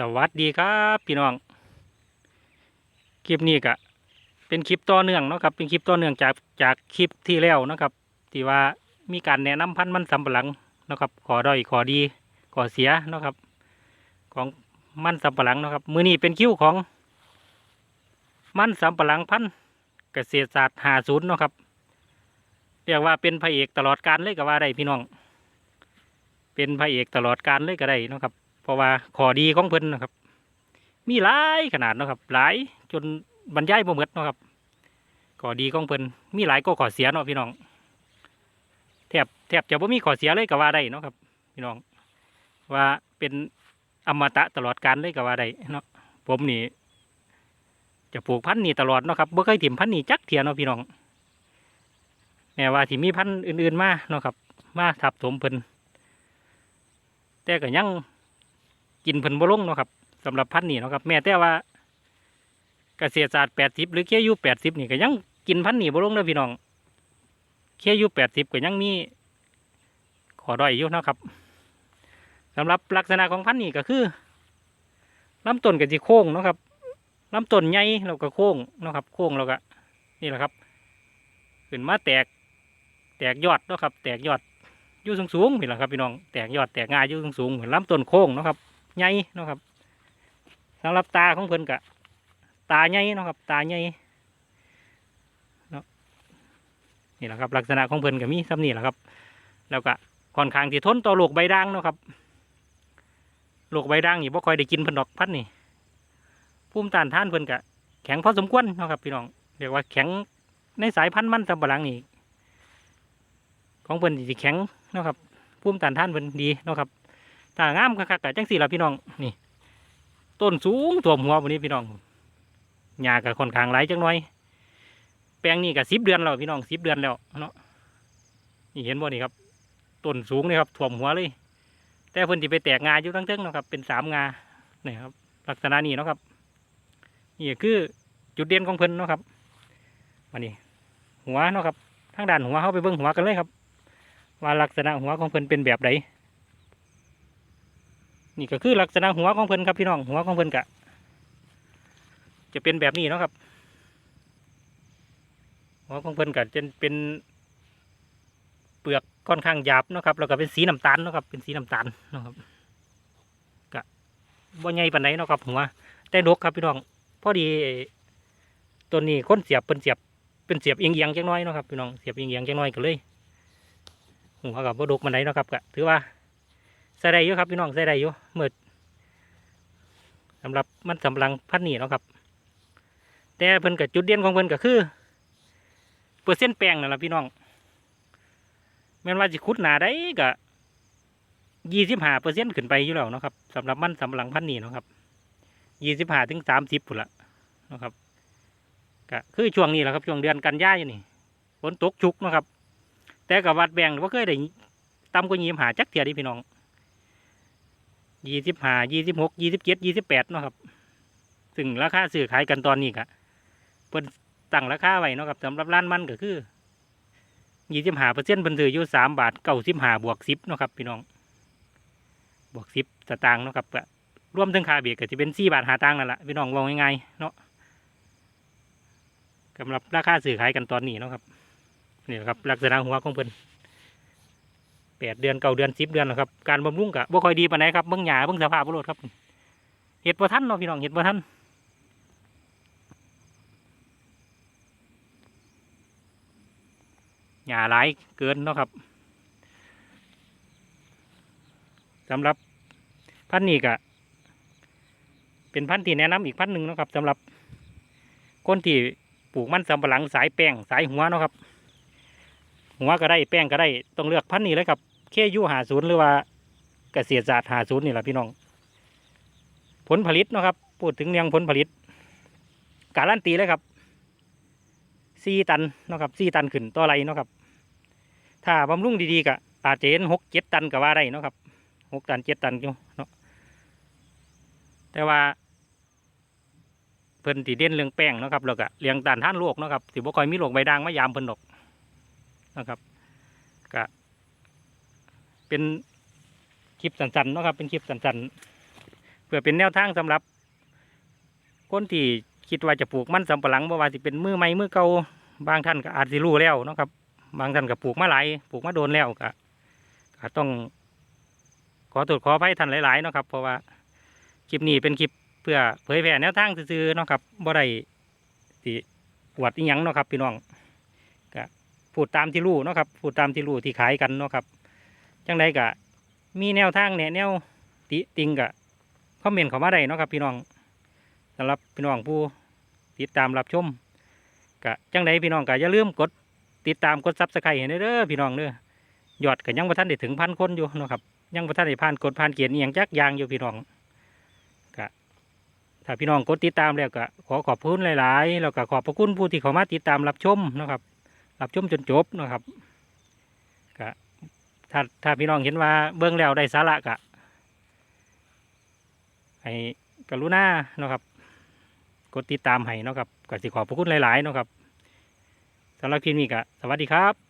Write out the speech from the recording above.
สวัสดีครับพี่น้อง คลิปนี้ก็เป็นคลิปต่อเนื่องเนาะครับ เป็นคลิปต่อเนื่องจากจากคลิปที่แล้วนะครับ ที่ว่ามีการแนะนำพันธุ์มันสำปะหลังนะครับ ขอด้อยขอดีขอเสียนะครับ ของมันสำปะหลังนะครับ มือนี้เป็นคิ้วของ มันสำปะหลังพันธุ์เกษตรศาสตร์หาศูนย์นะครับ เรียกว่าเป็นพระเอกตลอดการเลยก็ว่าได้พี่น้อง เป็นพระเอกตลอดการเลยก็ได้นะครับ เพราะว่าขอดีของเพิ่นนะครับ มีหลายขนาดนะครับ หลายจนบรรยายบ่หมดนะครับขอดีของเพิ่นมีหลายก็ขอเสียเนาะพี่น้องแทบแทบจะบ่มีขอเสียเลยก็ว่าได้เนาะครับ พี่น้อง ว่าเป็นอมตะตลอดการเลยก็ว่าได้เนาะผมนี่จะปลูกพันธุ์นี่ตลอดเนาะครับบ่เคยถิ่มพันธุ์นี่จักเทียเนาะพี่น้องแม้ว่าที่มีพันธุ์อื่นๆมาเนาะครับ มาทับถมเพิ่นแต่ก็ยัง กินเพิ่นบ่ลงเนาะครับสำหรับพันธุ์นี่เนาะครับแม้แต่ว่า เกษตรศาสตร์แปดสิบหรือเคยูแปดสิบนี่ก็ยังกินพันธุ์นี่บ่ลงเด้อพี่น้องเคยูแปดสิบก็ยังมีขอด้อยอยู่เนาะครับสำหรับลักษณะของพันธุ์นี่ก็คือลำต้นก็สิโค้งเนาะครับลำต้นใหญ่แล้วก็โค้งเนาะครับ โค้งแล้วก็นี่แหละครับขึ้นมาแตกแตกยอดเนาะครับ แตกยอดอยู่สูงสูงๆนี่แหละครับพี่น้องแตกยอดแตกงาอยู่สูงสูงๆเหมือนลำต้นโค้งเนาะครับ ใหญ่เนาะครับสำหรับตาของเพิ่นกะตาใหญ่เนาะครับ ตาใหญ่เนาะนี่แหละครับ ลักษณะของเพิ่นก็มีซ้ำนี่แหละครับ แล้วก็ค่อนข้างที่ทนต่อโรคใบด่างเนาะครับโรคใบด่างนี่บ่ค่อยได้กินเพิ่นดอกพัดนี่ภูมิต้านทานเพิ่นกะแข็งพอสมควรเนาะครับ พี่น้องเรียกว่าแข็งในสายพันธุ์มันสำปะหลังนี่ของเพิ่นสิแข็งเนาะครับพุ่มต้านทานเป็นดีเนาะครับ ถ้างามคักๆกะจังสี่ละพี่น้องนี่ ต้นสูงตัวมหัววันนี้พี่น้องหญ้ากับค่อนข้างหลจังหน่อย แปลงนี่กับสิบเดือนแล้วพี่น้องสิบเดือนแล้วเนาะนี่เห็นบ่นี่ครับต้นสูงนี่ครับถ่วมหัวเลย แต่เพิ่นที่ไปแตกงาอยู่ทั้งเทิงนะครับเป็นสามงาเนี่ยครับ ลักษณะนี้เนาะครับนี่คือจุดเด่นของเพิ่นเนาะครับมานี่หัวเนาะครับทางด้านหัวเข้าไปเบิ่งหัวกันเลยครับ ว่าลักษณะหัวของเพิ่นเป็นแบบใด นี่ก็คือลักษณะหัวของเพิ่นครับพี่น้องหัวของเพิ่นกะ จะเป็นแบบนี้เนาะครับ หัวของเพิ่นกะจะเป็นเปลือกค่อนข้างหยาบเนาะครับแล้วก็เป็นสีน้ำตาลเนาะครับเป็นสีน้ำตาลเนาะครับกะบ่ใหญ่ปานใดเนาะครับหัวแต่ดกครับพี่น้องพอดีตัวนี้คนเสียบเป็นเสียบเป็นเสียบเอียงๆจังน้อยเนาะครับพี่น้องเสียบเอียงๆจังน้อยก็เลยหัวกับบ่ดกมันไดเนาะครับก็ถือว่า ใส่ได้อยู่ครับพี่น้องใส่ได้อยู่เมื่อสำหรับมันสำลังพันธุ์นี่เนาะครับ แต่เพิ่นกับจุดเด่นของเพิ่นก็คือเปอร์เซ็นต์แป้งนั่นแหละพี่น้องแม้นว่าสิขุดหนาได้ก็ยี่สิบห้าเปอร์เซ็นต์ขึ้นไปอยู่แล้วเนาะครับสำหรับมันสำลังพันธุ์นี่เนาะครับยี่สิบห้าถึงสามสิบพุ่นละเนาะครับก็คือช่วงนี้แหละครับช่วงเดือนกันยายนนี่ฝนตกชุกเนาะครับ แต่กับวัดแบ่งว่าเคยได้ต่ำกว่ายี่สิบหาจักเทียดิพี่น้อง ยี่สิบห้ายี่สิบหกยี่สิบเจ็ดยี่สิบแปดเนาะครับซึ่งราคาซื้อขายกันตอนนี้กะเพิ่นตั้งราคาไว้เนาะครับสำหรับร้านมันก็คือยี่สิบห้าเปอร์เซ็นต์เพิ่นซื้ออยู่สามบาทเก้าสิบห้าบวกสิบเนาะครับพี่น้อง บวกสิบสตางค์เนาะครับก็รวมถึงค่าเบียก็จะเป็นสี่บาทหาตังค์นั่นแหละพี่น้องว่าง่ายๆเนาะสำหรับราคาซื้อขายกันตอนนี้เนาะครับนี่ครับลักษณะหัวของเพิ่น แปดเดือนเก้าเดือนสิบเดือนแล้วครับการบำรุงกะบ่ค่อยดีปานใดครับเบิ่งหญ้าเบิ่งสภาพบรดครับเห็ดบ่ทันเนาะพี่น้องเห็ดบ่ทันหญ้าหลายเกินเนาะครับสำหรับพันธุ์นี้กะเป็นพันธุ์ที่แนะนำอีกพันธุ์หนึ่งเนาะครับสำหรับคนที่ปลูกมันสำปะหลังสายแป้งสายหัวเนาะครับ หัวก็ได้แป้งก็ได้ต้องเลือกพันธุ์นี้เลยครับเคยูหาศูนย์หรือว่าเกษตรศาสตร์หาศูนย์นี่แหละพี่น้อง ผลผลิตนะครับพูดถึงเรื่องผลผลิต การันตีเลยครับสี่ตันนะครับสี่ตันขึ้นต่อไรนะครับ ถ้าบำรุงดีๆก็อาจจะเห็นหกเจ็ดตันก็ว่าได้นะครับหกตันเจ็ดตันอยู่เนาะแต่ว่าเพิ่นตีเด่นเรื่องแป้งนะครับแล้วก็เลี้ยงต้านท่านโรคนะครับสิบ่คอยมีโรคใบด่างมายามเพิ่นดอก นะครับก็เป็นคลิปสั้นๆเนาะครับ เป็นคลิปสั้นๆเพื่อเป็นแนวทางสำหรับ คนที่คิดว่าจะปลูกมันสำปะหลังบ่ว่าสิเป็นมือใหม่มือเก่าบางท่านก็อาจสิรู้แล้วนะครับ บางท่านก็ปลูกมาหลายปลูกมาโดนแล้วก็ก็ต้อง ขอตรวจขออภัยท่านหลายๆนะครับ เพราะว่าคลิปนี้เป็นคลิปเพื่อเผยแพร่แนวทางซื่อๆนะครับบ่ได้สิอวดอีหยังนะครับพี่น้อง พูดตามที่รู้เนาะครับพูดตามที่รู้ที่ขายกันเนาะครับจังใดก็มีแนวทางแนะแนวติติงก็คอมเมนต์เข้ามาได้เนาะครับ พี่น้องสำหรับพี่น้องผู้ติดตามรับชมก็จังใดพี่น้องก็อย่าลืมกดติดตามกดซับสไครต์ให้เด้อพี่น้องเด้อยอดก็ยังบ่ทันได้ถึงพันคนอยู่เนาะครับยังบ่ทันได้ผ่านกดผ่านเกียรติอหย่างจักยางอยู่พี่น้องก็ถ้าพี่น้องกดติดตามแล้วก็ขอขอบคุณหลาย ๆ แล้วก็ขอบพระคุณผู้ที่เข้ามาติดตามรับชมเนาะครับ รับชมจนจบนะครับก็ถ้าถ้าพี่น้องเห็นว่าเบื้องแล้วได้สาระกะให้กรุณาเนาะครับ กดติดตามให้เนาะครับก็สิขอบพระคุณหลายๆเนาะครับสำหรับคลิปนี้ก็สวัสดีครับ